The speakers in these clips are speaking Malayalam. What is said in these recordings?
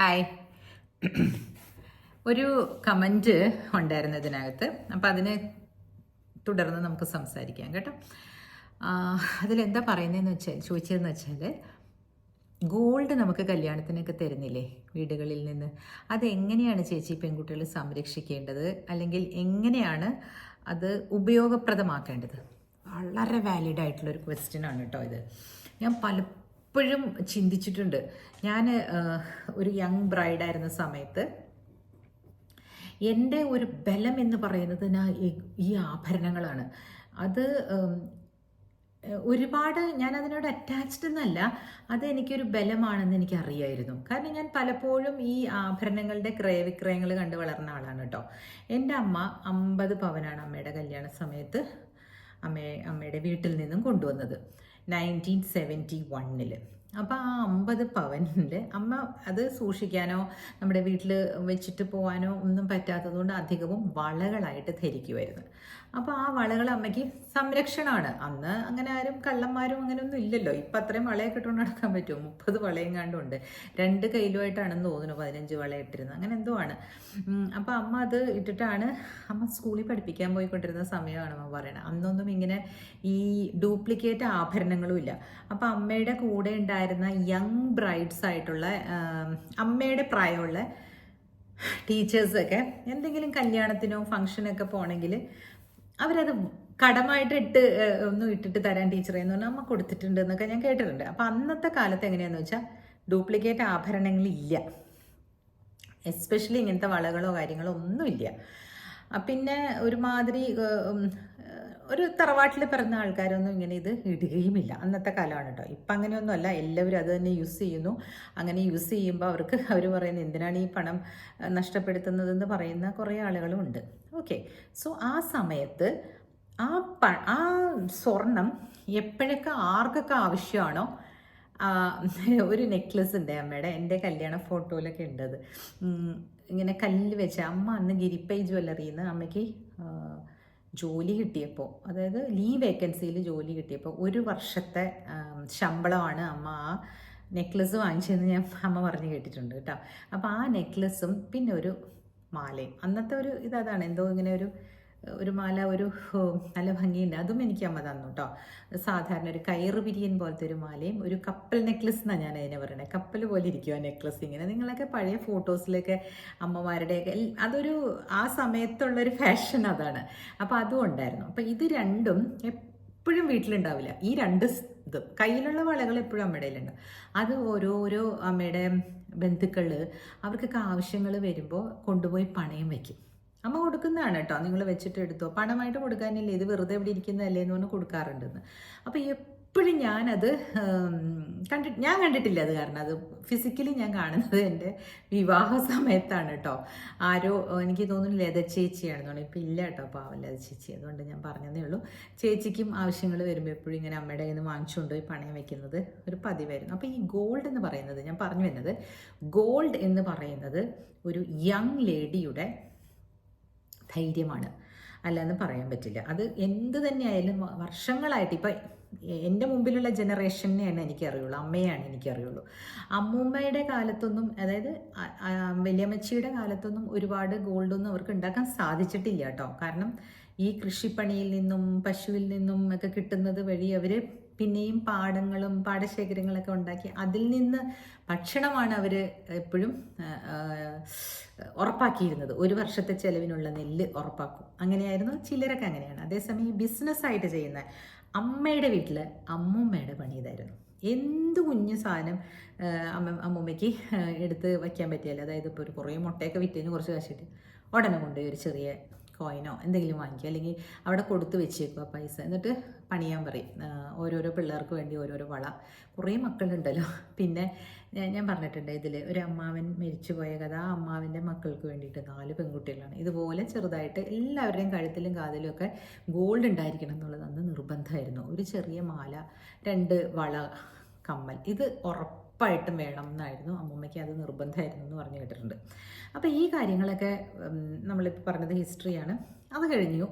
ഹായ് ഒരു കമന്റ് ഉണ്ടായിരുന്നു ഇതിനകത്ത്. അപ്പം അതിനെ തുടർന്ന് നമുക്ക് സംസാരിക്കാം കേട്ടോ. അതിലെന്താ പറയുന്നതെന്ന് വെച്ചാൽ ചോദിച്ചതെന്ന് വെച്ചാൽ ഗോൾഡ് നമുക്ക് കല്യാണത്തിനൊക്കെ തരുന്നില്ലേ വീടുകളിൽ നിന്ന്? അതെങ്ങനെയാണ് ചേച്ചി പെൺകുട്ടികൾ സംരക്ഷിക്കേണ്ടത്? അല്ലെങ്കിൽ എങ്ങനെയാണ് അത് ഉപയോഗപ്രദമാക്കേണ്ടത്? വളരെ വാലിഡ് ആയിട്ടുള്ള ഒരു ക്വസ്റ്റ്യൻ ആണ് കേട്ടോ ഇത്. ഞാൻ പലപ്പോഴും ചിന്തിച്ചിട്ടുണ്ട്. ഞാൻ ഒരു യങ് ബ്രൈഡായിരുന്ന സമയത്ത് എന്റെ ഒരു ബലം എന്ന് പറയുന്നത് ഞാൻ ഈ ആഭരണങ്ങളാണ്. അത് ഒരുപാട് ഞാൻ അതിനോട് അറ്റാച്ച്ഡ് എന്നല്ല. അത് എനിക്കൊരു ബലമാണെന്ന് എനിക്ക് അറിയായിരുന്നു കാരണം ഞാൻ പലപ്പോഴും ഈ ആഭരണങ്ങളുടെ ക്രയവിക്രയങ്ങൾ കണ്ട് വളർന്ന ആളാണ് കേട്ടോ. എന്റെ അമ്മ അമ്പത് പവനാണ് അമ്മയുടെ കല്യാണ സമയത്ത് അമ്മയെ അമ്മയുടെ വീട്ടിൽ നിന്നും കൊണ്ടുവന്നത്. നയന്റീൻ സെവന്റി വണ്ണിൽ അപ്പോൾ ആ അമ്പത് പവനിൽ അമ്മ അത് സൂക്ഷിക്കാനോ നമ്മുടെ വീട്ടിൽ വെച്ചിട്ട് പോകാനോ ഒന്നും പറ്റാത്തതുകൊണ്ട് അധികവും വളകളായിട്ട് ധരിക്കുമായിരുന്നു അപ്പോൾ ആ വളകൾ അമ്മയ്ക്ക് സംരക്ഷണമാണ്. അന്ന് അങ്ങനെ ആരും കള്ളന്മാരും അങ്ങനെയൊന്നും ഇല്ലല്ലോ. ഇപ്പം അത്രയും വളയൊക്കെ ഇട്ടുകൊണ്ട് നടക്കാൻ പറ്റുമോ? മുപ്പത് വളയും കണ്ടുണ്ട് രണ്ട് കയ്യിലുമായിട്ടാണെന്ന് തോന്നുന്നു പതിനഞ്ച് വള ഇട്ടിരുന്നത്. അങ്ങനെ എന്തോ ആണ്. അപ്പോൾ അമ്മ അത് ഇട്ടിട്ടാണ് അമ്മ സ്കൂളിൽ പഠിപ്പിക്കാൻ പോയിക്കൊണ്ടിരുന്ന സമയമാണ് അമ്മ പറയണത്. അന്നൊന്നും ഇങ്ങനെ ഈ ഡ്യൂപ്ലിക്കേറ്റ് ആഭരണങ്ങളും ഇല്ല. അപ്പോൾ അമ്മയുടെ കൂടെ ഉണ്ടായിരുന്ന യങ് ബ്രൈഡ്സ് ആയിട്ടുള്ള അമ്മയുടെ പ്രായമുള്ള ടീച്ചേഴ്സൊക്കെ എന്തെങ്കിലും കല്യാണത്തിനോ ഫങ്ഷനൊക്കെ പോകണമെങ്കിൽ അവരത് കടമായിട്ട് ഇട്ട് ഒന്നും ഇട്ടിട്ട് തരാൻ ടീച്ചറെ എന്ന് പറഞ്ഞാൽ അമ്മ കൊടുത്തിട്ടുണ്ട് എന്നൊക്കെ ഞാൻ കേട്ടിട്ടുണ്ട്. അപ്പം അന്നത്തെ കാലത്ത് എങ്ങനെയാണെന്ന് വെച്ചാൽ ഡ്യൂപ്ലിക്കേറ്റ് ആഭരണങ്ങളില്ല എസ്പെഷ്യലി ഇങ്ങനത്തെ വളകളോ കാര്യങ്ങളോ ഒന്നുമില്ല. പിന്നെ ഒരുമാതിരി ഒരു തറവാട്ടിൽ പിറന്ന ആൾക്കാരൊന്നും ഇങ്ങനെ ഇത് ഇടുകയുമില്ല. അന്നത്തെ കാലമാണ് കേട്ടോ ഇപ്പം അങ്ങനെയൊന്നുമല്ല. എല്ലാവരും അത് തന്നെ യൂസ് ചെയ്യുന്നു. അങ്ങനെ യൂസ് ചെയ്യുമ്പോൾ അവർക്ക് അവർ പറയുന്നത് എന്തിനാണ് ഈ പണം നഷ്ടപ്പെടുത്തുന്നതെന്ന് പറയുന്ന കുറേ ആളുകളും ഉണ്ട്. ഓക്കെ. സോ ആ സമയത്ത് ആ പ ആ സ്വർണം എപ്പോഴൊക്കെ ആർക്കൊക്കെ ആവശ്യമാണോ ഒരു നെക്ലസ് ഉണ്ട് അമ്മയുടെ? എന്റെ കല്യാണ ഫോട്ടോയിലൊക്കെ ഉണ്ടത്. ഇങ്ങനെ കല്ല് വെച്ച് അമ്മ അന്ന് ഗിരിപ്പൈ ജ്വല്ലറിയിൽ നിന്ന് അമ്മയ്ക്ക് ജോലി കിട്ടിയപ്പോൾ അതായത് ലീവ് വേക്കൻസിയിൽ ജോലി കിട്ടിയപ്പോൾ ഒരു വർഷത്തെ ശമ്പളമാണ് അമ്മ ആ നെക്ലസ് വാങ്ങിച്ചതെന്ന് ഞാൻ അമ്മ പറഞ്ഞു കേട്ടിട്ടുണ്ട് കേട്ടോ. അപ്പോൾ ആ നെക്ലസും പിന്നെ ഒരു മാലയും. അന്നത്തെ ഒരു ഇതാണ് എന്തോ ഇങ്ങനെ ഒരു ഒരു മാല ഒരു നല്ല ഭംഗിയുണ്ട്. അതും എനിക്ക് അമ്മ തന്നു കേട്ടോ സാധാരണ ഒരു കയറ് പിരിയൻ പോലത്തെ ഒരു മാലയും ഒരു കപ്പൽ നെക്ലസ് എന്നാണ് ഞാൻ അതിനെ പറയുന്നത് കപ്പൽ പോലെ ഇരിക്കും ആ നെക്ലസ് ഇങ്ങനെ. നിങ്ങളൊക്കെ പഴയ ഫോട്ടോസിലൊക്കെ അമ്മമാരുടെയൊക്കെ അതൊരു ആ സമയത്തുള്ള ഒരു ഫാഷൻ അതാണ്. അപ്പോൾ അതും ഉണ്ടായിരുന്നു. അപ്പോൾ ഇത് രണ്ടും എപ്പോഴും വീട്ടിലുണ്ടാവില്ല. ഈ രണ്ട് ഇത്. കയ്യിലുള്ള വളകൾ എപ്പോഴും അമ്മയുടെ കയ്യിലുണ്ട്. അത് ഓരോരോ അമ്മയുടെ ബന്ധുക്കൾ അവർക്കൊക്കെ ആവശ്യങ്ങൾ വരുമ്പോൾ കൊണ്ടുപോയി പണയം വയ്ക്കും അമ്മ കൊടുക്കുന്നതാണ് കേട്ടോ നിങ്ങൾ വെച്ചിട്ട് എടുത്തോ. പണമായിട്ട് കൊടുക്കാനില്ല? ഇത് വെറുതെ ഇവിടെ ഇരിക്കുന്നതല്ലേ എന്ന് പറഞ്ഞ് കൊടുക്കാറുണ്ടെന്ന്. അപ്പോൾ എപ്പോഴും ഞാനത് കണ്ടി ഞാൻ കണ്ടിട്ടില്ല അത് കാരണം. അത് ഫിസിക്കലി ഞാൻ കാണുന്നത് എന്റെ വിവാഹ സമയത്താണ് കേട്ടോ ആരോ എനിക്ക് തോന്നുന്നു ലത ചേച്ചിയാണ് തോന്നുന്നു. ഇപ്പം ഇല്ല കേട്ടോ പാവം ലത ചേച്ചി. അതുകൊണ്ട് ഞാൻ പറഞ്ഞതേ ഉള്ളൂ. ചേച്ചിക്കും ആവശ്യങ്ങൾ വരുമ്പോൾ എപ്പോഴും ഇങ്ങനെ അമ്മയുടെ കയ്യിൽ നിന്ന് വാങ്ങിച്ചുകൊണ്ട് പോയി പണയം വെക്കുന്നത് ഒരു പതിവായിരുന്നു. അപ്പോൾ ഈ ഗോൾഡ് എന്ന് പറയുന്നത് ഞാൻ പറഞ്ഞു വരുന്നത് ഗോൾഡ് എന്ന് പറയുന്നത് ഒരു യങ് ലേഡിയുടെ ധൈര്യമാണ്. അല്ലാന്ന് പറയാൻ പറ്റില്ല. അത് എന്ത് തന്നെയായാലും വർഷങ്ങളായിട്ട് ഇപ്പം എന്റെ മുമ്പിലുള്ള ജനറേഷനെയാണ് എനിക്കറിയുള്ളൂ. അമ്മയാണ് എനിക്കറിയുള്ളൂ. അമ്മൂമ്മയുടെ കാലത്തൊന്നും അതായത് വലിയമ്മച്ചിയുടെ കാലത്തൊന്നും ഒരുപാട് ഗോൾഡൊന്നും അവർക്ക് ഉണ്ടാക്കാൻ സാധിച്ചിട്ടില്ല കേട്ടോ കാരണം ഈ കൃഷിപ്പണിയിൽ നിന്നും പശുവിൽ നിന്നും ഒക്കെ കിട്ടുന്നത് വഴി അവർ പിന്നെയും പാടങ്ങളും പാടശേഖരങ്ങളൊക്കെ ഉണ്ടാക്കി അതിൽ നിന്ന് ഭക്ഷണമാണ് അവർ എപ്പോഴും ഉറപ്പാക്കിയിരുന്നത്. ഒരു വർഷത്തെ ചെലവിനുള്ള നെല്ല് ഉറപ്പാക്കും. അങ്ങനെയായിരുന്നു ചിലരൊക്കെ അങ്ങനെയാണ്. അതേസമയം ബിസിനസ്സായിട്ട് ചെയ്യുന്ന അമ്മയുടെ വീട്ടിൽ അമ്മൂമ്മയുടെ പണി ഇതായിരുന്നു. എന്ത് കുഞ്ഞു സാധനം അമ്മ അമ്മൂമ്മയ്ക്ക് എടുത്ത് വയ്ക്കാൻ പറ്റിയല്ല അതായത് ഇപ്പോൾ ഒരു കുറേ മുട്ടയൊക്കെ വിറ്റതിന് കുറച്ച് കാശിട്ട് ഉടനെ കൊണ്ടുപോയി ഒരു ചെറിയ കോയിനോ എന്തെങ്കിലും വാങ്ങിക്കുക അല്ലെങ്കിൽ അവിടെ കൊടുത്ത് വെച്ചേക്കുക പൈസ. എന്നിട്ട് പണിയാൻ പറയും. ഓരോരോ പിള്ളേർക്ക് വേണ്ടി ഓരോരോ വള. കുറേ മക്കളുണ്ടല്ലോ. പിന്നെ ഞാൻ- പറഞ്ഞിട്ടുണ്ട് ഇതിൽ ഒരു അമ്മാവൻ മരിച്ചു പോയ കഥ ആ അമ്മാവിന്റെ മക്കൾക്ക് വേണ്ടിയിട്ട് നാല് പെൺകുട്ടികളാണ്. ഇതുപോലെ ചെറുതായിട്ട് എല്ലാവരുടെയും കഴുത്തിലും കാതിലും ഒക്കെ ഗോൾഡ് ഉണ്ടായിരിക്കണം എന്നുള്ളത് അന്ന് നിർബന്ധമായിരുന്നു. ഒരു ചെറിയ മാല രണ്ട് വള കമ്മൽ. ഇത് ഉറപ്പായിട്ടും വേണം എന്നായിരുന്നു. അമ്മൂമ്മയ്ക്ക് അത് നിർബന്ധമായിരുന്നു എന്ന് പറഞ്ഞു കേട്ടിട്ടുണ്ട്. അപ്പോൾ ഈ കാര്യങ്ങളൊക്കെ നമ്മളിപ്പോൾ പറഞ്ഞത് ഹിസ്റ്ററിയാണ് അത് കഴിഞ്ഞു.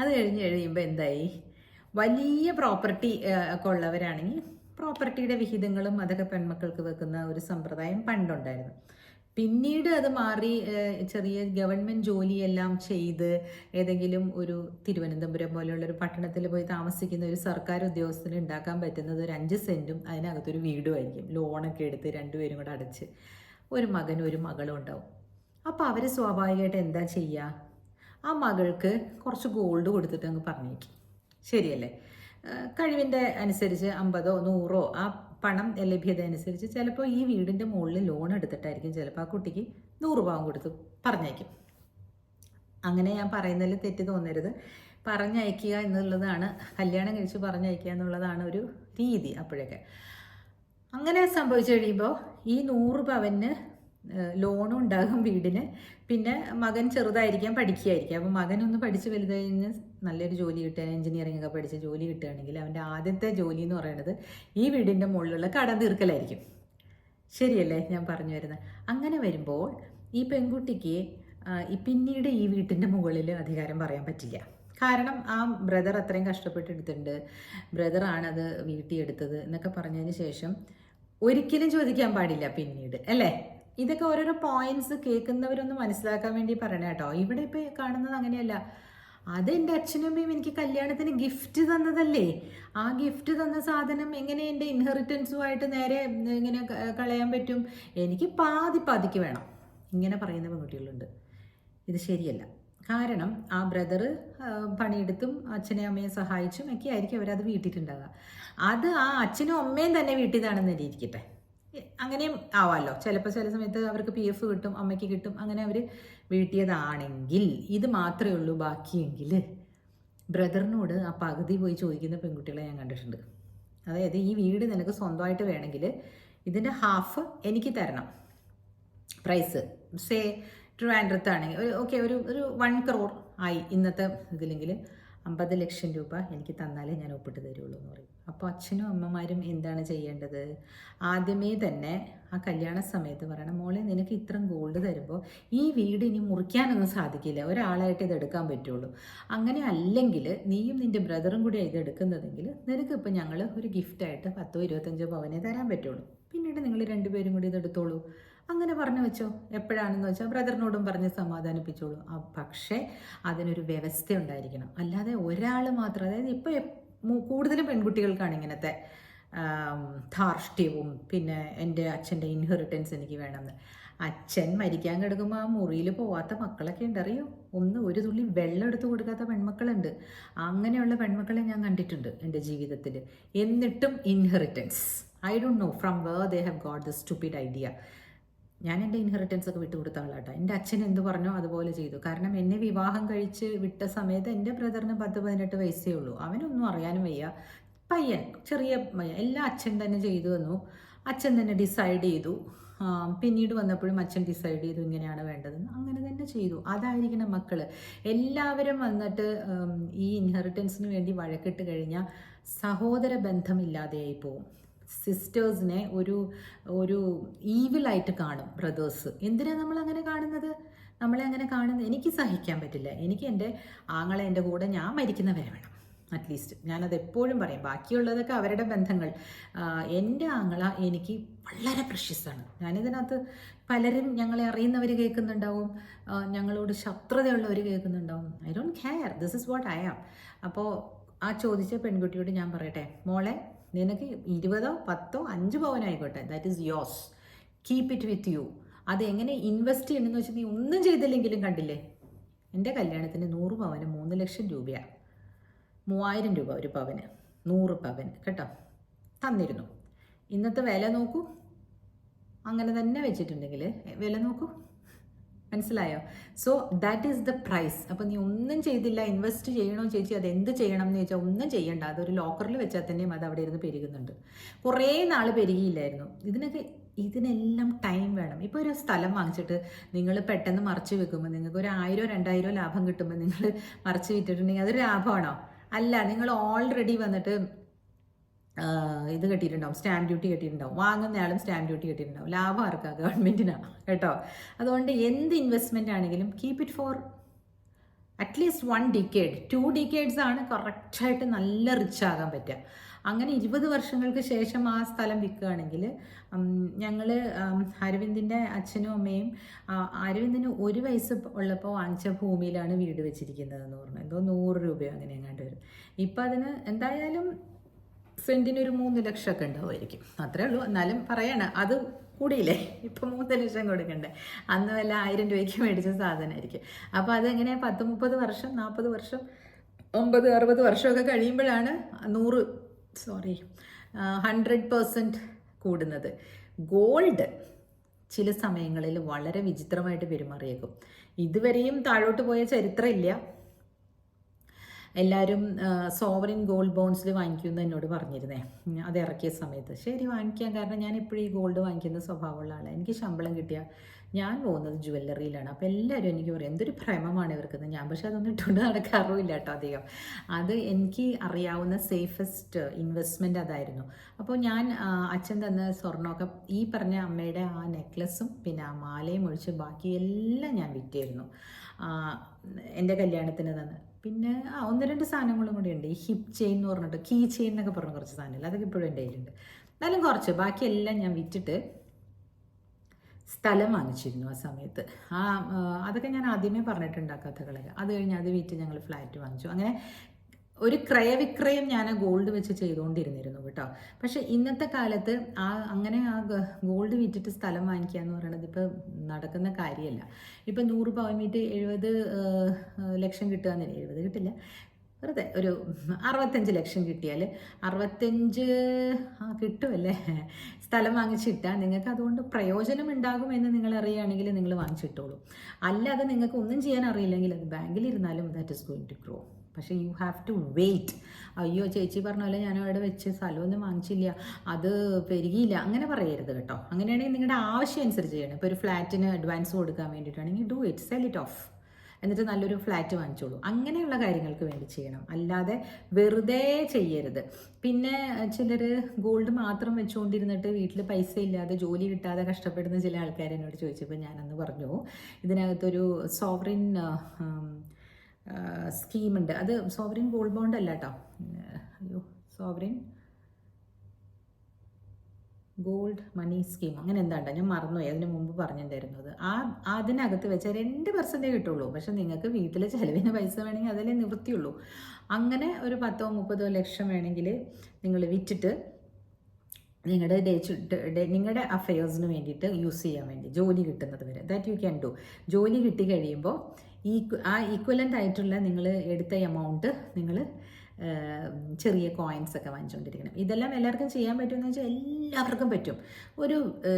അത് കഴിഞ്ഞ് കഴിയുമ്പോൾ എന്തായി? വലിയ പ്രോപ്പർട്ടി ഒക്കെ ഉള്ളവരാണെങ്കിൽ പ്രോപ്പർട്ടിയുടെ വിഹിതങ്ങളും അതൊക്കെ പെൺമക്കൾക്ക് വെക്കുന്ന ഒരു സമ്പ്രദായം പണ്ടുണ്ടായിരുന്നു. പിന്നീട് അത് മാറി ചെറിയ ഗവൺമെന്റ് ജോലിയെല്ലാം ചെയ്ത് ഏതെങ്കിലും ഒരു തിരുവനന്തപുരം പോലെയുള്ള ഒരു പട്ടണത്തിൽ പോയി താമസിക്കുന്ന ഒരു സർക്കാർ ഉദ്യോഗസ്ഥന് ഉണ്ടാക്കാൻ പറ്റുന്നത് ഒരു അഞ്ച് സെന്റും അതിനകത്തൊരു വീടും ആയിരിക്കും. ലോണൊക്കെ എടുത്ത് രണ്ടുപേരും കൂടെ അടച്ച്. ഒരു മകനും ഒരു മകളും ഉണ്ടാവും. അപ്പോൾ അവർ സ്വാഭാവികമായിട്ട് എന്താ ചെയ്യുക ആ മകൾക്ക് കുറച്ച് ഗോൾഡ് കൊടുത്തിട്ട് അങ്ങ് പറഞ്ഞേക്കും. ശരിയല്ലേ? കഴിവിന്റെ അനുസരിച്ച് അമ്പതോ നൂറോ ആ പണം ലഭ്യത അനുസരിച്ച് ചിലപ്പോൾ ഈ വീടിന്റെ മുകളിൽ ലോൺ എടുത്തിട്ടായിരിക്കും ചിലപ്പോൾ ആ കുട്ടിക്ക് നൂറ് രൂപ കൊടുത്ത് പറഞ്ഞേക്കും അങ്ങനെ ഞാൻ പറയുന്നതിൽ തെറ്റ് തോന്നരുത്. പറഞ്ഞയക്കുക എന്നുള്ളതാണ് കല്യാണം കഴിച്ച് പറഞ്ഞയക്കുക എന്നുള്ളതാണ് ഒരു രീതി അപ്പോഴൊക്കെ. അങ്ങനെ സംഭവിച്ചു കഴിയുമ്പോൾ ഈ നൂറ് പവന് ലോണും ഉണ്ടാകും വീടിന്. പിന്നെ മകൻ ചെറുതായിരിക്കാം പഠിക്കുകയായിരിക്കും. അപ്പോൾ മകനൊന്ന് പഠിച്ച് വലുതായി കഴിഞ്ഞ് നല്ലൊരു ജോലി കിട്ടുക എഞ്ചിനീയറിംഗ് ഒക്കെ പഠിച്ച് ജോലി കിട്ടുകയാണെങ്കിൽ അവന്റെ ആദ്യത്തെ ജോലി എന്ന് പറയുന്നത് ഈ വീടിന്റെ മുകളിലുള്ള കടം തീർക്കലായിരിക്കും. ശരിയല്ലേ? ഞാൻ പറഞ്ഞു വരുന്നത്. അങ്ങനെ വരുമ്പോൾ ഈ പെൺകുട്ടിക്ക് ഈ പിന്നീട് ഈ വീട്ടിന്റെ മുകളിൽ അധികാരം പറയാൻ പറ്റില്ല. കാരണം ആ ബ്രദർ അത്രയും കഷ്ടപ്പെട്ടെടുത്തിട്ടുണ്ട് ബ്രദറാണത് വീട്ടിയെടുത്തത് എന്നൊക്കെ പറഞ്ഞതിന് ശേഷം ഒരിക്കലും ചോദിക്കാൻ പാടില്ല പിന്നീട് അല്ലേ? ഇതൊക്കെ ഓരോരോ പോയിന്റ്സ് കേൾക്കുന്നവരൊന്ന് മനസ്സിലാക്കാൻ വേണ്ടി പറയണേ കേട്ടോ. ഇവിടെ ഇപ്പോൾ കാണുന്നത് അങ്ങനെയല്ല. അത് എന്റെ അച്ഛനും അമ്മയും എനിക്ക് കല്യാണത്തിന് ഗിഫ്റ്റ് തന്നതല്ലേ? ആ ഗിഫ്റ്റ് തന്ന സാധനം എങ്ങനെ എന്റെ ഇൻഹെറിറ്റൻസുമായിട്ട് നേരെ ഇങ്ങനെ കളയാൻ പറ്റും? എനിക്ക് പാതി പാതിക്ക് വേണം. ഇങ്ങനെ പറയുന്ന പെൺകുട്ടികളുണ്ട്. ഇത് ശരിയല്ല. കാരണം ആ ബ്രദർ പണിയെടുത്തും അച്ഛനെ അമ്മയെ സഹായിച്ചും ഒക്കെ ആയിരിക്കും അവരത് വീട്ടിട്ടുണ്ടാവുക. അത് ആ അച്ഛനും അമ്മയും തന്നെ വീട്ടിയതാണെന്ന് ഇരിക്കട്ടെ അങ്ങനെയും ആവാമല്ലോ ചിലപ്പോൾ ചില സമയത്ത് അവർക്ക് പി എഫ് കിട്ടും അമ്മയ്ക്ക് കിട്ടും അങ്ങനെ അവർ വീട്ടിയതാണെങ്കിൽ ഇത് മാത്രമേ ഉള്ളൂ ബാക്കിയെങ്കിൽ ബ്രദറിനോട് ആ പകുതി പോയി ചോദിക്കുന്ന പെൺകുട്ടികളെ ഞാൻ കണ്ടിട്ടുണ്ട്. അതായത് ഈ വീട് നിനക്ക് സ്വന്തമായിട്ട് വേണമെങ്കിൽ ഇതിന്റെ ഹാഫ് എനിക്ക് തരണം. പ്രൈസ്. സേ ട്രിവാൻഡ്രത്താണെങ്കിൽ ഓക്കെ ഒരു ഒരു വൺ ക്രോർ ആയി ഇന്നത്തെ ഇതിലെങ്കിൽ അമ്പത് ലക്ഷം രൂപ എനിക്ക് തന്നാലേ ഞാൻ ഒപ്പിട്ട് തരുള്ളൂ എന്ന് പറയും. അപ്പോൾ അച്ഛനും അമ്മമാരും എന്താണ് ചെയ്യേണ്ടത്? ആദ്യമേ തന്നെ ആ കല്യാണ സമയത്ത് പറയണം മോളെ നിനക്ക് ഇത്രയും ഗോൾഡ് തരുമ്പോൾ ഈ വീട് ഇനി മുറിക്കാനൊന്നും സാധിക്കില്ല. ഒരാളായിട്ട് ഇത് എടുക്കാൻ പറ്റുള്ളൂ. അങ്ങനെ അല്ലെങ്കിൽ നീയും നിന്റെ ബ്രദറും കൂടി ഇത് എടുക്കുന്നതെങ്കിൽ നിനക്ക് ഇപ്പം ഞങ്ങൾ ഒരു ഗിഫ്റ്റായിട്ട് പത്തോ ഇരുപത്തഞ്ചോ പവനെ തരാൻ പറ്റുള്ളൂ. പിന്നീട് നിങ്ങൾ രണ്ടുപേരും കൂടി ഇത് എടുത്തോളൂ. അങ്ങനെ പറഞ്ഞു വെച്ചോ. എപ്പോഴാണെന്ന് വെച്ചാൽ ബ്രദറിനോടും പറഞ്ഞ് സമാധാനിപ്പിച്ചോളൂ. പക്ഷേ അതിനൊരു വ്യവസ്ഥ ഉണ്ടായിരിക്കണം. അല്ലാതെ ഒരാൾ മാത്രം അതായത് ഇപ്പോൾ കൂടുതലും പെൺകുട്ടികൾക്കാണ് ഇങ്ങനത്തെ ധാർഷ്ട്യവും പിന്നെ എന്റെ അച്ഛന്റെ ഇൻഹെറിറ്റൻസ് എനിക്ക് വേണമെന്ന്. അച്ഛൻ മരിക്കാൻ കിടക്കുമ്പോൾ ആ മുറിയിൽ പോവാത്ത മക്കളൊക്കെ ഉണ്ടറിയോ ഒന്ന് ഒരു തുള്ളി വെള്ളം എടുത്തു കൊടുക്കാത്ത പെൺമക്കളുണ്ട്. അങ്ങനെയുള്ള പെൺമക്കളെ ഞാൻ കണ്ടിട്ടുണ്ട് എന്റെ ജീവിതത്തിൽ എന്നിട്ടും inheritance I don't know from where they have got the stupid idea ഞാൻ എന്റെ ഇൻഹെറിറ്റൻസ് ഒക്കെ വിട്ടു കൊടുത്ത ആളാട്ടോ. എന്റെ അച്ഛൻ എന്ത് പറഞ്ഞോ അതുപോലെ ചെയ്തു. കാരണം എന്നെ വിവാഹം കഴിച്ച് വിട്ട സമയത്ത് എന്റെ ബ്രദറിന് പത്ത് പതിനെട്ട് വയസ്സേ ഉള്ളൂ. അവനൊന്നും അറിയാനും വയ്യ. പയ്യൻ ചെറിയ പയ്യൻ. എല്ലാം അച്ഛൻ തന്നെ ചെയ്തു തന്നു. അച്ഛൻ തന്നെ ഡിസൈഡ് ചെയ്തു. പിന്നീട് വന്നപ്പോഴും അച്ഛൻ ഡിസൈഡ് ചെയ്തു ഇങ്ങനെയാണ് വേണ്ടതെന്ന് അങ്ങനെ തന്നെ ചെയ്തു. അതായിരിക്കണം മക്കൾ എല്ലാവരും വന്നിട്ട് ഈ ഇൻഹെറിറ്റൻസിന് വേണ്ടി വഴക്കിട്ട് കഴിഞ്ഞാൽ സഹോദര ബന്ധമില്ലാതെയായി പോകും സിസ്റ്റേഴ്സിനെ ഒരു ഒരു ഈവിലായിട്ട് കാണും ബ്രദേഴ്സ് എന്തിനാണ് നമ്മൾ അങ്ങനെ കാണുന്നത്? നമ്മളെ അങ്ങനെ കാണുന്നത് എനിക്ക് സഹിക്കാൻ പറ്റില്ല. എനിക്ക് എന്റെ ആങ്ങളെ എന്റെ കൂടെ ഞാൻ മരിക്കുന്നവരെ വേണം അറ്റ്ലീസ്റ്റ് ഞാനത് എപ്പോഴും പറയും. ബാക്കിയുള്ളതൊക്കെ അവരുടെ ബന്ധങ്ങൾ. എന്റെ ആങ്ങള എനിക്ക് വളരെ പ്രഷ്യസാണ് ഞാനിതിനകത്ത് പലരും ഞങ്ങളെ അറിയുന്നവർ കേൾക്കുന്നുണ്ടാവും. ഞങ്ങളോട് ശത്രുതയുള്ളവർ കേൾക്കുന്നുണ്ടാവും. I don't care this is what I am അപ്പോൾ ആ ചോദിച്ച പെൺകുട്ടിയോട് ഞാൻ പറയട്ടെ മോളെ നിനക്ക് ഇരുപതോ പത്തോ അഞ്ച് പവനായിക്കോട്ടെ. That is yours keep it with you അത് എങ്ങനെ ഇൻവെസ്റ്റ് ചെയ്യണമെന്ന് വെച്ചാൽ നീ ഒന്നും ചെയ്തില്ലെങ്കിലും കണ്ടില്ലേ? എന്റെ കല്യാണത്തിന് നൂറ് പവന് മൂന്ന് ലക്ഷം രൂപയാണ് മൂവായിരം രൂപ ഒരു പവന്. നൂറ് പവൻ കേട്ടോ? തന്നിരുന്നു. ഇന്നത്തെ വില നോക്കൂ. അങ്ങനെ തന്നെ വെച്ചിട്ടുണ്ടെങ്കിൽ വില നോക്കൂ. മനസ്സിലായോ? So that is the price അപ്പോൾ നീ ഒന്നും ചെയ്തില്ല ഇൻവെസ്റ്റ് ചെയ്യണോ ചേച്ചി അത് എന്ത് ചെയ്യണം എന്ന് ചോദിച്ചാൽ ഒന്നും ചെയ്യണ്ട. അതൊരു ലോക്കറിൽ വെച്ചാൽ തന്നെയും അത് അവിടെ ഇരുന്ന് പെരുകുന്നുണ്ട്. കുറേ നാൾ പെരുകിയില്ലായിരുന്നു. ഇതിനൊക്കെ ഇതിനെല്ലാം ടൈം വേണം. ഇപ്പോൾ ഒരു സ്ഥലം വാങ്ങിച്ചിട്ട് നിങ്ങൾ പെട്ടെന്ന് മറിച്ച് വെക്കുമ്പോൾ നിങ്ങൾക്ക് ഒരു ആയിരോ രണ്ടായിരോ ലാഭം കിട്ടുമ്പോൾ നിങ്ങൾ മറിച്ച് വിറ്റിട്ടുണ്ടെങ്കിൽ അതൊരു ലാഭമാണോ? അല്ല നിങ്ങൾ ഓൾറെഡി വന്നിട്ട് ഇത് കെട്ടിയിട്ടുണ്ടാവും. സ്റ്റാമ്പ് ഡ്യൂട്ടി കെട്ടിയിട്ടുണ്ടാവും. വാങ്ങുന്നയാളും സ്റ്റാമ്പ് ഡ്യൂട്ടി കെട്ടിയിട്ടുണ്ടാവും. ലാഭം ആർക്കാ? ഗവൺമെന്റിനാണ് കേട്ടോ? അതുകൊണ്ട് എന്ത് ഇൻവെസ്റ്റ്മെന്റ് ആണെങ്കിലും keep it for at least one decade two decades ആണ് കറക്റ്റായിട്ട് നല്ല റിച്ച് ആകാൻ പറ്റുക. അങ്ങനെ ഇരുപത് വർഷങ്ങൾക്ക് ശേഷം ആ സ്ഥലം വിൽക്കുകയാണെങ്കിൽ ഞങ്ങൾ അരവിന്ദിന്റെ അച്ഛനും അമ്മയും അരവിന്ദിന് ഒരു വയസ്സ് ഉള്ളപ്പോൾ വാങ്ങിച്ച ഭൂമിയിലാണ് വീട് വെച്ചിരിക്കുന്നത് എന്ന് പറഞ്ഞു. എന്തോ നൂറ് രൂപയോ അങ്ങനെ എങ്ങാണ്ട് വരും. ഇപ്പം അതിന് എന്തായാലും സെന്റിന് ഒരു മൂന്ന് ലക്ഷമൊക്കെ ഉണ്ടാവുമായിരിക്കും. അത്രേ ഉള്ളൂ. എന്നാലും പറയണ അത് കൂടിയില്ലേ? ഇപ്പം മൂന്ന് ലക്ഷം കൊടുക്കണ്ടേ? അന്ന് വല്ല ആയിരം രൂപയ്ക്ക് മേടിച്ച സാധനമായിരിക്കും. അപ്പോൾ അതെങ്ങനെ പത്ത് മുപ്പത് വർഷം നാൽപ്പത് വർഷം ഒമ്പത് അറുപത് വർഷമൊക്കെ കഴിയുമ്പോഴാണ് നൂറ് സോറി ഹൺഡ്രഡ് പേഴ്സന്റ് കൂടുന്നത്. ഗോൾഡ് ചില സമയങ്ങളിൽ വളരെ വിചിത്രമായിട്ട് പെരുമാറിയേക്കും. ഇതുവരെയും താഴോട്ട് പോയ ചരിത്രമില്ല. എല്ലാവരും സോവറിൻ ഗോൾഡ് ബോൺസിൽ വാങ്ങിക്കുമെന്ന് എന്നോട് പറഞ്ഞിരുന്നേ. അത് ഇറക്കിയ സമയത്ത്. ശരി വാങ്ങിക്കാം. കാരണം ഞാൻ എപ്പോഴും ഈ ഗോൾഡ് വാങ്ങിക്കുന്ന സ്വഭാവമുള്ള ആളാണ് എനിക്ക് ശമ്പളം കിട്ടിയാൽ ഞാൻ പോകുന്നത് ജുവല്ലറിയിലാണ് അപ്പോൾ എല്ലാവരും എനിക്ക് പറയും എന്തൊരു ഭ്രമമാണ് ഇവർക്കെന്ന് ഞാൻ പക്ഷേ അതൊന്നും ഇട്ടുകൊണ്ട് നടക്കാറുമില്ല കേട്ടോ അധികം. അത് എനിക്ക് അറിയാവുന്ന സേഫസ്റ്റ് ഇൻവെസ്റ്റ്മെന്റ് അതായിരുന്നു. അപ്പോൾ ഞാൻ അച്ഛൻ തന്ന സ്വർണമൊക്കെ ഈ പറഞ്ഞ അമ്മയുടെ ആ നെക്ലസും പിന്നെ ആ മാലയും ഒഴിച്ച് ബാക്കി എല്ലാം ഞാൻ വിറ്റായിരുന്നു എന്റെ കല്യാണത്തിന് തന്നെ. പിന്നെ ആ ഒന്ന് രണ്ട് സാധനങ്ങളും കൂടി ഉണ്ട്. ഈ ഹിപ്പ് ചെയിൻ എന്ന് പറഞ്ഞിട്ട് കീ ചെയിൻ എന്നൊക്കെ പറഞ്ഞ കുറച്ച് സാധനമില്ല അതൊക്കെ ഇപ്പോഴും എന്റെ കയ്യിലുണ്ട്. എന്നാലും കുറച്ച്. ബാക്കിയെല്ലാം ഞാൻ വിറ്റിട്ട് സ്ഥലം വാങ്ങിച്ചിരുന്നു ആ സമയത്ത്. ആ അതൊക്കെ ഞാൻ ആദ്യമേ പറഞ്ഞിട്ടുണ്ട് ആ അത് കഴിഞ്ഞ് അത് വിറ്റ് ഞങ്ങൾ ഫ്ലാറ്റ് വാങ്ങിച്ചു. അങ്ങനെ ഒരു ക്രയവിക്രയം ഞാൻ ഗോൾഡ് വെച്ച് ചെയ്തുകൊണ്ടിരുന്നിരുന്നു കേട്ടോ. പക്ഷെ ഇന്നത്തെ കാലത്ത് ആ അങ്ങനെ ആ ഗോൾഡ് വിറ്റിട്ട് സ്ഥലം വാങ്ങിക്കുക എന്ന് പറയുന്നത് ഇപ്പോൾ നടക്കുന്ന കാര്യമല്ല. ഇപ്പം നൂറ് പവൻ വിറ്റ് എഴുപത് ലക്ഷം കിട്ടുക എന്നില്ല എഴുപത് കിട്ടില്ല. വെറുതെ ഒരു അറുപത്തഞ്ച് ലക്ഷം കിട്ടിയാൽ അറുപത്തഞ്ച് കിട്ടുമല്ലേ സ്ഥലം വാങ്ങിച്ചിട്ടാൽ നിങ്ങൾക്ക് അതുകൊണ്ട് പ്രയോജനം ഉണ്ടാകുമെന്ന് നിങ്ങൾ അറിയുകയാണെങ്കിൽ നിങ്ങൾ വാങ്ങിച്ചിട്ടോളൂ. അല്ലാതെ നിങ്ങൾക്ക് ഒന്നും ചെയ്യാൻ അറിയില്ലെങ്കിൽ അത് ബാങ്കിലിരുന്നാലും that is going to grow പക്ഷേ യു ഹാവ് ടു വെയിറ്റ് അയ്യോ ചേച്ചി പറഞ്ഞ പോലെ ഞാൻ അവിടെ വെച്ച് സ്ഥലമൊന്നും വാങ്ങിച്ചില്ല. അത് പെരുകിയില്ല. അങ്ങനെ പറയരുത് കേട്ടോ. അങ്ങനെയാണെങ്കിൽ നിങ്ങളുടെ ആവശ്യം അനുസരിച്ച് ചെയ്യണം. ഇപ്പോൾ ഒരു ഫ്ലാറ്റിന് അഡ്വാൻസ് കൊടുക്കാൻ വേണ്ടിയിട്ടാണെങ്കിൽ do it sell it off എന്നിട്ട് നല്ലൊരു ഫ്ലാറ്റ് വാങ്ങിച്ചോളൂ. അങ്ങനെയുള്ള കാര്യങ്ങൾക്ക് വേണ്ടി ചെയ്യണം. അല്ലാതെ വെറുതെ ചെയ്യരുത്. പിന്നെ ചിലർ ഗോൾഡ് മാത്രം വെച്ചുകൊണ്ടിരുന്നിട്ട് വീട്ടിൽ പൈസ ഇല്ലാതെ ജോലി കിട്ടാതെ കഷ്ടപ്പെടുന്ന ചില ആൾക്കാർ എന്നോട് ചോദിച്ചപ്പോൾ ഞാനന്ന് പറഞ്ഞു ഇതിനകത്തൊരു സോവറിൻ സ്കീമുണ്ട്. അത് സോവറിൻ ഗോൾഡ് ബോണ്ട് അല്ല കേട്ടോ അയ്യോ സോവറിൻ ഗോൾഡ് മണി സ്കീം. അങ്ങനെ എന്താണ്ടോ ഞാൻ മറന്നുപോയി. അതിന് മുമ്പ് പറഞ്ഞിട്ടുണ്ടായിരുന്നത് ആ അതിനകത്ത് വെച്ച രണ്ട് പെർസെന്റേ കിട്ടുള്ളൂ. പക്ഷെ നിങ്ങൾക്ക് വീട്ടിലെ ചിലവിന് പൈസ വേണമെങ്കിൽ അതിലേ നിവൃത്തിയുള്ളൂ. അങ്ങനെ ഒരു പത്തോ മുപ്പതോ ലക്ഷം വേണമെങ്കിൽ നിങ്ങൾ വിറ്റിട്ട് നിങ്ങളുടെ ഡേ നിങ്ങളുടെ അഫയേഴ്സിന് വേണ്ടിയിട്ട് യൂസ് ചെയ്യാൻ വേണ്ടി ജോലി കിട്ടുന്നത് വരെ. ദാറ്റ് യു ക്യാൻ ഡു ജോലി കിട്ടി കഴിയുമ്പോൾ ഈ ആ ഈക്വലന്റ് ആയിട്ടുള്ള നിങ്ങൾ എടുത്ത എമൗണ്ട് നിങ്ങൾ ചെറിയ കോയിൻസ് ഒക്കെ വാങ്ങിച്ചുകൊണ്ടിരിക്കണം ഇതെല്ലാം എല്ലാവർക്കും ചെയ്യാൻ പറ്റുമെന്ന് വെച്ചാൽ എല്ലാവർക്കും പറ്റും. ഒരു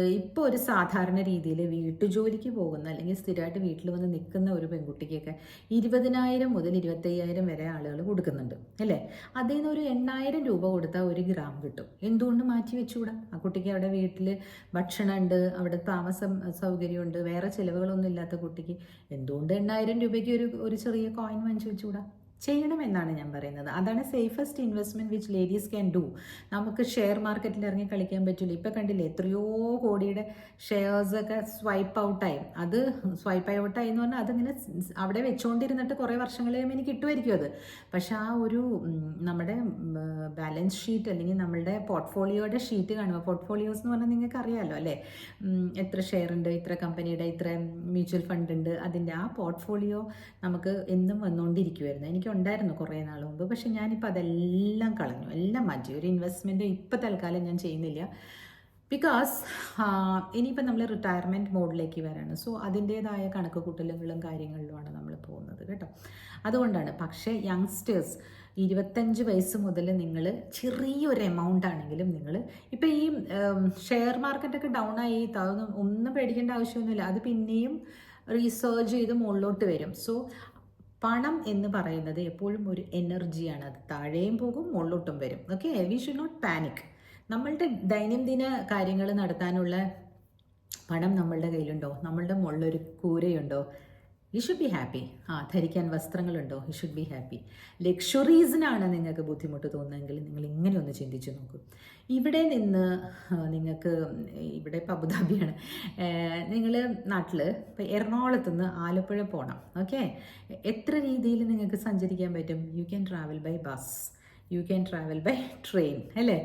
ഇപ്പോൾ ഒരു സാധാരണ രീതിയിൽ വീട്ടുജോലിക്ക് പോകുന്ന അല്ലെങ്കിൽ സ്ഥിരമായിട്ട് വീട്ടിൽ വന്ന് നിൽക്കുന്ന ഒരു പെൺകുട്ടിക്കൊക്കെ ഇരുപതിനായിരം മുതൽ ഇരുപത്തയ്യായിരം വരെ ആളുകൾ കൊടുക്കുന്നുണ്ട്. അല്ലേ? അതിൽ നിന്ന് ഒരു എണ്ണായിരം രൂപ കൊടുത്താൽ ഒരു ഗ്രാം കിട്ടും. എന്തുകൊണ്ട് മാറ്റി വെച്ചുകൂടാ ആ കുട്ടിക്ക് അവിടെ വീട്ടിൽ ഭക്ഷണമുണ്ട് അവിടെ താമസം സൗകര്യമുണ്ട് വേറെ ചിലവുകളൊന്നും ഇല്ലാത്ത കുട്ടിക്ക് എന്തുകൊണ്ട് എണ്ണായിരം രൂപയ്ക്ക് ഒരു ഒരു ചെറിയ കോയിൻ വാങ്ങിച്ചു വെച്ചുകൂടാ ചെയ്യണമെന്നാണ് ഞാൻ പറയുന്നത്. അതാണ് safest investment which ladies can do നമുക്ക് ഷെയർ മാർക്കറ്റിൽ ഇറങ്ങി കളിക്കാൻ പറ്റില്ല. ഇപ്പം കണ്ടില്ലേ എത്രയോ കോടിയുടെ ഷെയർസൊക്കെ സ്വൈപ്പ് ഔട്ടായി അത് സ്വൈപ്പ് ഔട്ടായി എന്ന് പറഞ്ഞാൽ അതിങ്ങനെ അവിടെ വെച്ചുകൊണ്ടിരുന്നിട്ട് കുറേ വർഷങ്ങൾ കഴിയുമ്പോൾ എനിക്ക് കിട്ടുമായിരിക്കും അത്. പക്ഷെ ആ ഒരു നമ്മുടെ ബാലൻസ് ഷീറ്റ് അല്ലെങ്കിൽ നമ്മളുടെ പോർട്ട്ഫോളിയോയുടെ ഷീറ്റ് കാണുമ്പോൾ പോർട്ട്ഫോളിയോസ് എന്ന് പറഞ്ഞാൽ നിങ്ങൾക്ക് അറിയാമല്ലോ അല്ലേ? എത്ര ഷെയർ ഉണ്ട് ഇത്ര കമ്പനിയുടെ ഇത്ര മ്യൂച്വൽ ഫണ്ട് ഉണ്ട്. അതിന്റെ ആ പോർട്ട്ഫോളിയോ നമുക്ക് എന്നും വന്നുകൊണ്ടിരിക്കുമായിരുന്നു എനിക്കുണ്ടായിരുന്നു കുറേ നാൾ മുമ്പ്. പക്ഷെ ഞാനിപ്പോൾ അതെല്ലാം കളഞ്ഞു. എല്ലാം മാറ്റി ഒരു ഇൻവെസ്റ്റ്മെന്റ് ഇപ്പോൾ തൽക്കാലം ഞാൻ ചെയ്യുന്നില്ല. ബിക്കോസ് ഇനിയിപ്പോൾ നമ്മൾ റിട്ടയർമെന്റ് മോഡിലേക്ക് വരാണ്. സോ അതിന്റേതായ കണക്ക് കൂട്ടലുകളും കാര്യങ്ങളിലുമാണ് നമ്മൾ പോകുന്നത് കേട്ടോ. അതുകൊണ്ടാണ്. പക്ഷേ യങ്സ്റ്റേഴ്സ് ഇരുപത്തഞ്ച് വയസ്സ് മുതൽ നിങ്ങൾ ചെറിയൊരു എമൗണ്ട് ആണെങ്കിലും നിങ്ങൾ ഇപ്പോൾ ഈ ഷെയർ മാർക്കറ്റൊക്കെ ഡൗൺ ആയി. ഒന്നും പേടിക്കേണ്ട ആവശ്യമൊന്നുമില്ല. അത് പിന്നെയും റീസേർച്ച് ചെയ്ത് മുകളിലോട്ട് വരും. സോ പണം എന്ന് പറയുന്നത് എപ്പോഴും ഒരു എനർജിയാണ് അത് താഴെയും പോകും മുകളിലോട്ടും വരും. Okay we should not panic നമ്മളുടെ ദൈനംദിന കാര്യങ്ങൾ നടത്താനുള്ള പണം നമ്മളുടെ കയ്യിലുണ്ടോ? നമ്മളുടെ മുകളിലൊരു കൂരയുണ്ടോ? യു ഷുഡ് ബി ഹാപ്പി ആ ധരിക്കാൻ വസ്ത്രങ്ങളുണ്ടോ? യു ഷുഡ് ബി ഹാപ്പി ലക്ഷറീസിനാണ് നിങ്ങൾക്ക് ബുദ്ധിമുട്ട് തോന്നുന്നതെങ്കിൽ നിങ്ങൾ ഇങ്ങനെ ഒന്ന് ചിന്തിച്ചു നോക്കൂ. ഇവിടെ നിന്ന് നിങ്ങൾക്ക് ഇവിടെ ഇപ്പോൾ അബുദാബിയാണ്. നിങ്ങൾ നാട്ടിൽ ഇപ്പോൾ എറണാകുളത്ത് നിന്ന് ആലപ്പുഴ പോകണം ഓക്കെ? എത്ര രീതിയിൽ നിങ്ങൾക്ക് സഞ്ചരിക്കാൻ പറ്റും? You can travel by bus you can travel by train അല്ലേ?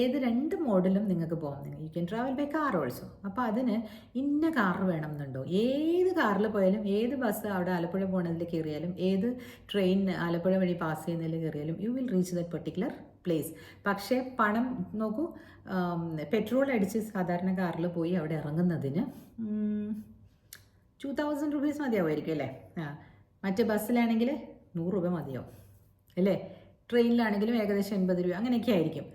ഏത് രണ്ട് മോഡിലും നിങ്ങൾക്ക് പോകാം. You can travel by car also അപ്പോൾ അതിന് ഇന്ന കാർ വേണം എന്നുണ്ടോ ഏത് കാറിൽ പോയാലും ഏത് ബസ് അവിടെ ആലപ്പുഴ പോണതിൽ കയറിയാലും ഏത് ട്രെയിൻ ആലപ്പുഴ വഴി പാസ് ചെയ്യുന്നതിൽ കയറിയാലും you will reach that particular place പക്ഷേ പണം നോക്കൂ പെട്രോൾ അടിച്ച് സാധാരണ കാറിൽ പോയി അവിടെ ഇറങ്ങുന്നതിന് ടു തൗസൻഡ് റുപ്പീസ് മതിയാവുമായിരിക്കും അല്ലേ? ആ മറ്റേ ബസ്സിലാണെങ്കിൽ നൂറ് രൂപ മതിയാവും അല്ലേ? ട്രെയിനിലാണെങ്കിലും ഏകദേശം എൺപത് രൂപ അങ്ങനെയൊക്കെ ആയിരിക്കും.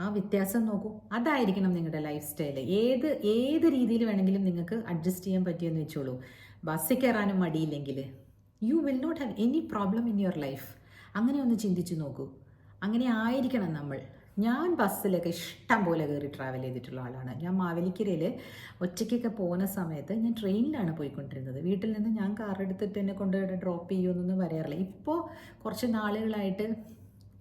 ആ വ്യത്യാസം നോക്കൂ. അതായിരിക്കണം നിങ്ങളുടെ ലൈഫ് സ്റ്റൈൽ ഏത് ഏത് രീതിയിൽ വേണമെങ്കിലും നിങ്ങൾക്ക് അഡ്ജസ്റ്റ് ചെയ്യാൻ പറ്റിയെന്ന് വെച്ചോളൂ. ബസ്സിൽ കയറാനും മടിയില്ലെങ്കിൽ. You will not have any problem in your life അങ്ങനെ ഒന്ന് ചിന്തിച്ചു നോക്കൂ. അങ്ങനെ ആയിരിക്കണം നമ്മൾ. ഞാൻ ബസ്സിലൊക്കെ ഇഷ്ടം പോലെ കയറി ട്രാവൽ ചെയ്തിട്ടുള്ള ആളാണ്. ഞാൻ മാവേലിക്കരയിൽ ഒറ്റയ്ക്കൊക്കെ പോകുന്ന സമയത്ത് ഞാൻ ട്രെയിനിലാണ് പോയിക്കൊണ്ടിരുന്നത്. വീട്ടിൽ നിന്ന് ഞാൻ കാർ എടുത്തിട്ട് എന്നെ കൊണ്ട് ഡ്രോപ്പ് ചെയ്യുമെന്നൊന്നും പറയാറില്ല. ഇപ്പോൾ കുറച്ച് നാളുകളായിട്ട്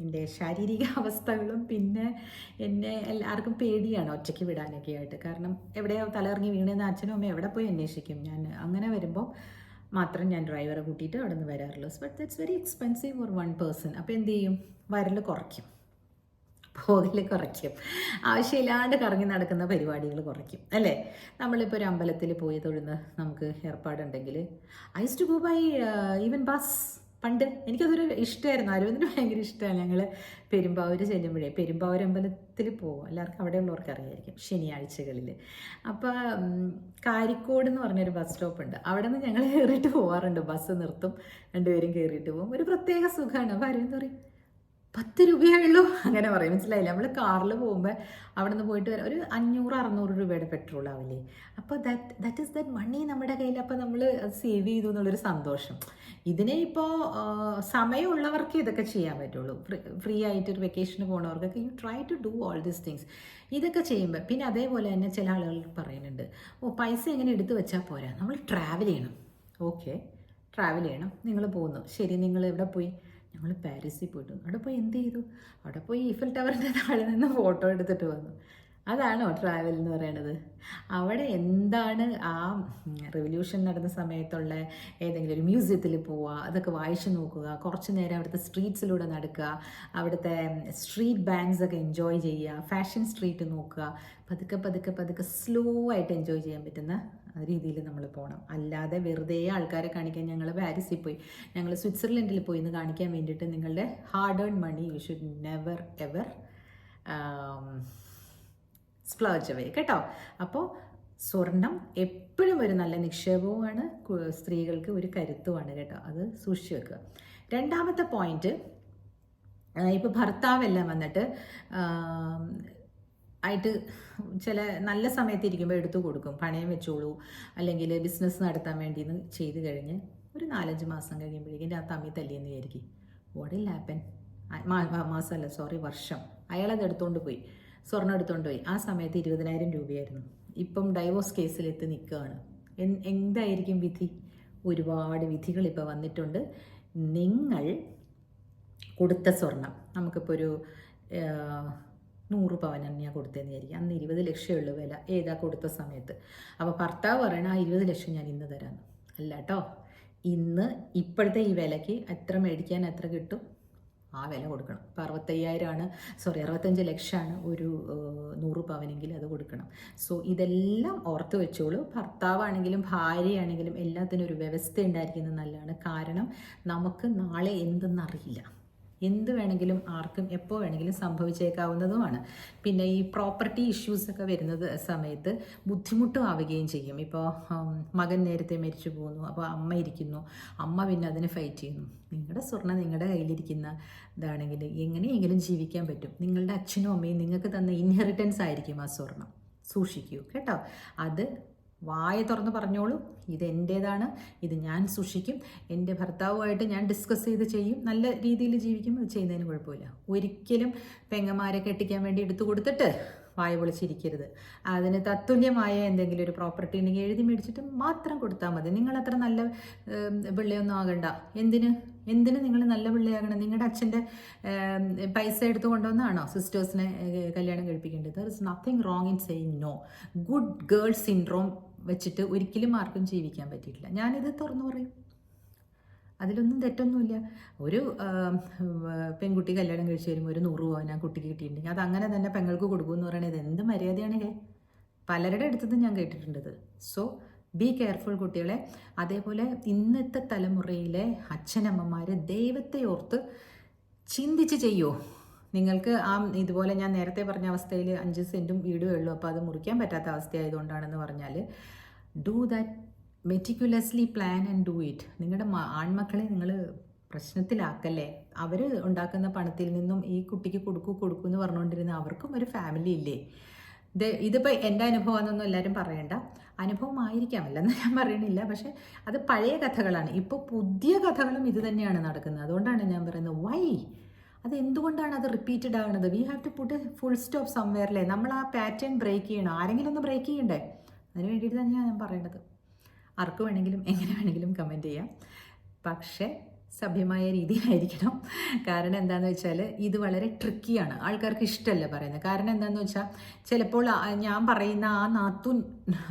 എന്റെ ശാരീരിക അവസ്ഥകളും പിന്നെ എന്നെ എല്ലാവർക്കും പേടിയാണ് ഒറ്റയ്ക്ക് വിടാനൊക്കെ ആയിട്ട് കാരണം എവിടെയോ തലകറങ്ങി വീണെന്ന് അച്ഛനും അമ്മയും എവിടെ പോയി അന്വേഷിക്കും? ഞാൻ അങ്ങനെ വരുമ്പോൾ മാത്രം ഞാൻ ഡ്രൈവറെ കൂട്ടിയിട്ട് അവിടെ നിന്ന് വരാറുള്ളൂ. But that's very expensive for one person അപ്പോൾ എന്ത് ചെയ്യും? വരൽ കുറയ്ക്കും. പോകൽ കുറയ്ക്കും. ആവശ്യമില്ലാണ്ട് കറങ്ങി നടക്കുന്ന പരിപാടികൾ കുറയ്ക്കും. അല്ലേ? നമ്മളിപ്പോൾ ഒരു അമ്പലത്തിൽ പോയി തൊഴുന്ന് നമുക്ക് ഏർപ്പാടുണ്ടെങ്കിൽ I to go by even bus പണ്ട് എനിക്കതൊരു ഇഷ്ടമായിരുന്നു അരവിന്ദിന് ഭയങ്കര ഇഷ്ടമാണ് ഞങ്ങൾ പെരുമ്പാവൂർ ചെല്ലുമ്പോഴേ. പെരുമ്പാവൂർ അമ്പലത്തിൽ പോകും എല്ലാവർക്കും അവിടെയുള്ളവർക്ക് അറിയായിരിക്കും ശനിയാഴ്ചകളിൽ അപ്പോൾ കാരിക്കോട് എന്ന് പറഞ്ഞൊരു ബസ് സ്റ്റോപ്പ് ഉണ്ട് അവിടെ നിന്ന് ഞങ്ങൾ കയറിയിട്ട് പോകാറുണ്ട് ബസ് നിർത്തും രണ്ടുപേരും കയറിയിട്ട് പോകും ഒരു പ്രത്യേക സുഖമാണ് അപ്പോൾ അരവിന്ദ് പറയും പത്ത് രൂപയേ ഉള്ളൂ അങ്ങനെ പറയും. മനസ്സിലായില്ല? നമ്മൾ കാറിൽ പോകുമ്പോൾ അവിടെ നിന്ന് പോയിട്ട് ഒരു അഞ്ഞൂറ് അറുന്നൂറ് രൂപയുടെ പെട്രോൾ ആവില്ലേ? അപ്പോൾ that that is that money നമ്മുടെ കയ്യിൽ അപ്പോൾ നമ്മൾ സേവ് ചെയ്തു എന്നുള്ളൊരു സന്തോഷം. ഇതിനെ ഇപ്പോൾ സമയമുള്ളവർക്ക് ഇതൊക്കെ ചെയ്യാൻ പറ്റുള്ളൂ. ഫ്രീ ആയിട്ട് ഒരു വെക്കേഷന് പോകുന്നവർക്കൊക്കെ you try to do all these things ഇതൊക്കെ ചെയ്യുമ്പോൾ പിന്നെ അതേപോലെ തന്നെ ചില ആളുകൾ പറയുന്നുണ്ട് ഓ പൈസ എങ്ങനെ എടുത്തു വെച്ചാൽ പോരാ? നമ്മൾ ട്രാവൽ ചെയ്യണം. ഓക്കെ ട്രാവൽ ചെയ്യണം. നിങ്ങൾ പോകുന്നു. ശരി നിങ്ങൾ എവിടെ പോയി? ഞങ്ങൾ പാരീസിൽ പോയിട്ട് വന്നു. അവിടെ പോയി എന്ത് ചെയ്തു അവിടെ പോയി ഈഫൽ ടവറിന്റെ താഴെ നിന്ന് ഫോട്ടോ എടുത്തിട്ട് വന്നു അതാണോ ട്രാവൽ എന്ന് പറയണത്? അവിടെ എന്താണ് ആ റെവല്യൂഷൻ നടന്ന സമയത്തുള്ള ഏതെങ്കിലും ഒരു മ്യൂസിയത്തിൽ പോവുക അതൊക്കെ വായിച്ചു നോക്കുക കുറച്ച് നേരം അവിടുത്തെ സ്ട്രീറ്റ്സിലൂടെ നടക്കുക അവിടുത്തെ സ്ട്രീറ്റ് ബാങ്ക്സ് ഒക്കെ എൻജോയ് ചെയ്യുക ഫാഷൻ സ്ട്രീറ്റ് നോക്കുക പതുക്കെ പതുക്കെ പതുക്കെ സ്ലോ ആയിട്ട് എൻജോയ് ചെയ്യാൻ പറ്റുന്ന രീതിയിൽ നമ്മൾ പോകണം അല്ലാതെ വെറുതെ ആൾക്കാരെ കാണിക്കാൻ ഞങ്ങൾ പാരീസിൽ പോയി. ഞങ്ങൾ സ്വിറ്റ്സർലൻഡിൽ പോയി എന്ന് കാണിക്കാൻ വേണ്ടിയിട്ട് നിങ്ങളുടെ hard earn money you should never ever splurge away കേട്ടോ? അപ്പോൾ സ്വർണം എപ്പോഴും ഒരു നല്ല നിക്ഷേപവുമാണ് സ്ത്രീകൾക്ക് ഒരു കരുത്തുമാണ് കേട്ടോ. അത് സൂക്ഷിച്ചു വെക്കുക. രണ്ടാമത്തെ പോയിന്റ് ഇപ്പോൾ ഭർത്താവെല്ലാം വന്നിട്ട് ആയിട്ട് ചില നല്ല സമയത്ത് ഇരിക്കുമ്പോൾ എടുത്തു കൊടുക്കും. പണയം വെച്ചോളൂ അല്ലെങ്കിൽ ബിസിനസ് നടത്താൻ വേണ്ടി ചെയ്ത് കഴിഞ്ഞ് ഒരു നാലഞ്ച് മാസം കഴിയുമ്പോഴേക്കും ആ തമ്മി തല്ലിയെന്ന് വിചാരിക്കും. വാട്ട് ഇൽ ഹാപ്പൻ മാസമല്ല സോറി വർഷം. അയാളത് എടുത്തുകൊണ്ട് പോയി. സ്വർണം എടുത്തുകൊണ്ട് പോയി. ആ സമയത്ത് ഇരുപതിനായിരം രൂപയായിരുന്നു. ഇപ്പം ഡൈവോഴ്സ് കേസിലെത്തി നിൽക്കുകയാണ് എന്തായിരിക്കും വിധി? ഒരുപാട് വിധികൾ ഇപ്പോൾ വന്നിട്ടുണ്ട്. നിങ്ങൾ കൊടുത്ത സ്വർണം നമുക്കിപ്പോൾ ഒരു നൂറ് പവൻ തന്നെയാണ് കൊടുത്തതെന്ന് വിചാരിക്കും. അന്ന് ഇരുപത് ലക്ഷമേ ഉള്ളൂ വില. ഏതാ കൊടുത്ത സമയത്ത്? അപ്പോൾ ഭർത്താവ് പറയണ ആ ഇരുപത് ലക്ഷം ഞാൻ ഇന്ന് തരാം അല്ല കേട്ടോ ഇന്ന് ഇപ്പോഴത്തെ ഈ വിലയ്ക്ക് എത്ര മേടിക്കാൻ എത്ര കിട്ടും? ആ വില കൊടുക്കണം. ഇപ്പോൾ അറുപത്തയ്യായിരമാണ് സോറി അറുപത്തഞ്ച് ലക്ഷമാണ് ഒരു നൂറ് പവനെങ്കിൽ അത് കൊടുക്കണം. സോ ഇതെല്ലാം ഓർത്ത് വെച്ചോളൂ. ഭർത്താവാണെങ്കിലും ഭാര്യയാണെങ്കിലും എല്ലാത്തിനും ഒരു വ്യവസ്ഥ ഉണ്ടായിരിക്കുന്നത് നല്ലതാണ്. കാരണം നമുക്ക് നാളെ എന്തെന്നറിയില്ല. എന്ത് വേണമെങ്കിലും ആർക്കും എപ്പോൾ വേണമെങ്കിലും സംഭവിച്ചേക്കാവുന്നതുമാണ്. പിന്നെ ഈ പ്രോപ്പർട്ടി ഇഷ്യൂസ് ഒക്കെ വരുന്നത് സമയത്ത് ബുദ്ധിമുട്ടും ആവുകയും ചെയ്യും ഇപ്പോൾ മകൻ നേരത്തെ മരിച്ചു പോകുന്നു അപ്പോൾ അമ്മ ഇരിക്കുന്നു അമ്മ പിന്നെ അതിനെ ഫൈറ്റ് ചെയ്യുന്നു. നിങ്ങളുടെ സ്വർണം നിങ്ങളുടെ കയ്യിലിരിക്കുന്ന ഇതാണെങ്കിൽ എങ്ങനെയെങ്കിലും ജീവിക്കാൻ പറ്റും. നിങ്ങളുടെ അച്ഛനും അമ്മയും നിങ്ങൾക്ക് തന്ന ഇൻഹെറിറ്റൻസ് ആയിരിക്കും ആ സ്വർണം സൂക്ഷിക്കൂ കേട്ടോ. അത് വായ തുറന്ന് പറഞ്ഞോളൂ. ഇത് എന്റേതാണ് ഇത് ഞാൻ സൂക്ഷിക്കും. എന്റെ ഭർത്താവുമായിട്ട് ഞാൻ ഡിസ്കസ് ചെയ്ത് ചെയ്യും. നല്ല രീതിയിൽ ജീവിക്കും. അത് ചെയ്യുന്നതിന് കുഴപ്പമില്ല. ഒരിക്കലും പെങ്ങന്മാരെ കെട്ടിക്കാൻ വേണ്ടി എടുത്തു കൊടുത്തിട്ട് വായ പൊളിച്ചിരിക്കരുത്. അതിന് തത്തുല്യമായ എന്തെങ്കിലും ഒരു പ്രോപ്പർട്ടി ഉണ്ടെങ്കിൽ എഴുതി മേടിച്ചിട്ട് മാത്രം കൊടുത്താൽ മതി. നിങ്ങൾ അത്ര നല്ല പിള്ളയൊന്നും ആകണ്ട. എന്തിന്? എന്തിന് നിങ്ങൾ നല്ല പിള്ളയാകണം? നിങ്ങളുടെ അച്ഛന്റെ പൈസ എടുത്തു കൊണ്ടുവന്നാണോ സിസ്റ്റേഴ്സിനെ കല്യാണം കഴിപ്പിക്കേണ്ടത്? There is nothing wrong in saying no good girl syndrome വെച്ചിട്ട് ഒരിക്കലും ആർക്കും ജീവിക്കാൻ പറ്റിയിട്ടില്ല. ഞാനിത് തുറന്നു പറയും. അതിലൊന്നും തെറ്റൊന്നുമില്ല. ഒരു പെൺകുട്ടി കല്യാണം കഴിച്ച് വരുമ്പോൾ ഒരു നൂറ് പവൻ ആ കുട്ടിക്ക് കിട്ടിയിട്ടുണ്ടെങ്കിൽ അത് അങ്ങനെ തന്നെ പെങ്ങൾക്ക് കൊടുക്കുമെന്ന് പറയുന്നത് എന്ത് മര്യാദയാണ് ഹേ? പലരുടെ അടുത്തുനിന്ന് ഞാൻ കേട്ടിട്ടുണ്ട് സോ ബി കെയർഫുൾ കുട്ടികളെ. അതേപോലെ ഇന്നത്തെ തലമുറയിലെ അച്ഛനമ്മമാരെ ദൈവത്തെ ഓർത്ത് ചിന്തിച്ച് ചെയ്യോ? നിങ്ങൾക്ക് ആ ഇതുപോലെ ഞാൻ നേരത്തെ പറഞ്ഞ അവസ്ഥയിൽ അഞ്ച് സെന്റും വീടുമേ ഉള്ളൂ. അപ്പോൾ അത് മുറിക്കാൻ പറ്റാത്ത അവസ്ഥയായതുകൊണ്ടാണെന്ന് പറഞ്ഞാൽ do that meticulously plan and do it നിങ്ങളുടെ ആൺമക്കളെ നിങ്ങൾ പ്രശ്നത്തിലാക്കല്ലേ? അവർ ഉണ്ടാക്കുന്ന പണത്തിൽ നിന്നും ഈ കുട്ടിക്ക് കൊടുക്കൂ കൊടുക്കൂ എന്ന് പറഞ്ഞുകൊണ്ടിരുന്ന അവർക്കും ഒരു ഫാമിലി ഇല്ലേ? ഇത് ഇതിപ്പോൾ എന്റെ അനുഭവമാണെന്നൊന്നും എല്ലാവരും പറയണ്ട. അനുഭവമായിരിക്കാം അല്ലെന്ന് ഞാൻ പറയണില്ല. പക്ഷെ അത് പഴയ കഥകളാണ്. ഇപ്പോൾ പുതിയ കഥകളും ഇത് തന്നെയാണ് നടക്കുന്നത്. അതുകൊണ്ടാണ് ഞാൻ പറയുന്നത് വൈ അത് എന്തുകൊണ്ടാണ് അത് റിപ്പീറ്റഡ് ആകുന്നത്? We have to put full stop സംവെയറിലെ നമ്മൾ ആ പാറ്റേൺ ബ്രേക്ക് ചെയ്യണം? ആരെങ്കിലും ഒന്ന് ബ്രേക്ക് ചെയ്യണ്ടേ? അതിന് വേണ്ടിയിട്ട് തന്നെയാണ് ഞാൻ പറയേണ്ടത് ആർക്ക് വേണമെങ്കിലും എങ്ങനെ വേണമെങ്കിലും കമന്റ് ചെയ്യാം. പക്ഷേ സഭ്യമായ രീതിയിലായിരിക്കണം. കാരണം എന്താണെന്ന് വെച്ചാൽ ഇത് വളരെ ട്രിക്കിയാണ് ആൾക്കാർക്ക് ഇഷ്ടമല്ല പറയുന്നത്? കാരണം എന്താണെന്ന് വെച്ചാൽ ചിലപ്പോൾ ഞാൻ പറയുന്ന ആ നാത്തൂൻ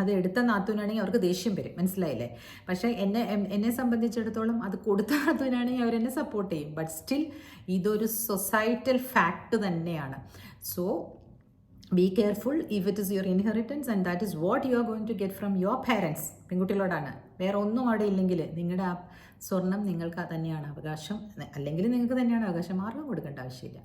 അത് എടുത്ത നാത്തൂനാണെങ്കിൽ അവർക്ക് ദേഷ്യം വരും. മനസ്സിലായില്ലേ? പക്ഷേ എന്നെ എന്നെ സംബന്ധിച്ചിടത്തോളം അത് കൊടുത്ത നാത്തൂനാണെങ്കിൽ അവരെന്നെ സപ്പോർട്ട് ചെയ്യും. ബട്ട് സ്റ്റിൽ ഇതൊരു സൊസൈറ്റൽ ഫാക്ട് തന്നെയാണ്. So be careful if it is your inheritance and that is what you are going to get from your parents പെൺകുട്ടികളോടാണ്. വേറെ ഒന്നും അവിടെ ഇല്ലെങ്കിൽ നിങ്ങളുടെ ആ സ്വർണം നിങ്ങൾക്ക് തന്നെയാണ് അവകാശം. അല്ലെങ്കിൽ നിങ്ങൾക്ക് തന്നെയാണ് അവകാശം. മാർഗം കൊടുക്കേണ്ട ആവശ്യമില്ല.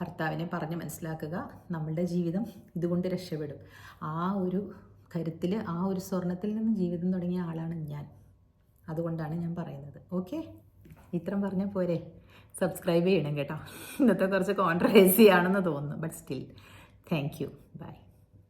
ഭർത്താവിനെ പറഞ്ഞ് മനസ്സിലാക്കുക. നമ്മളുടെ ജീവിതം ഇതുകൊണ്ട് രക്ഷപ്പെടും. ആ ഒരു കരുത്തിൽ ആ ഒരു സ്വർണത്തിൽ നിന്ന് ജീവിതം തുടങ്ങിയ ആളാണ് ഞാൻ. അതുകൊണ്ടാണ് ഞാൻ പറയുന്നത്. ഓക്കെ? ഇത്രയും പറഞ്ഞാൽ പോരെ. സബ്സ്ക്രൈബ് ചെയ്യണം കേട്ടോ. ഇന്നത്തെ കുറച്ച് കോൺട്രവേഴ്സി ആണെന്ന് തോന്നുന്നു. But still thank you bye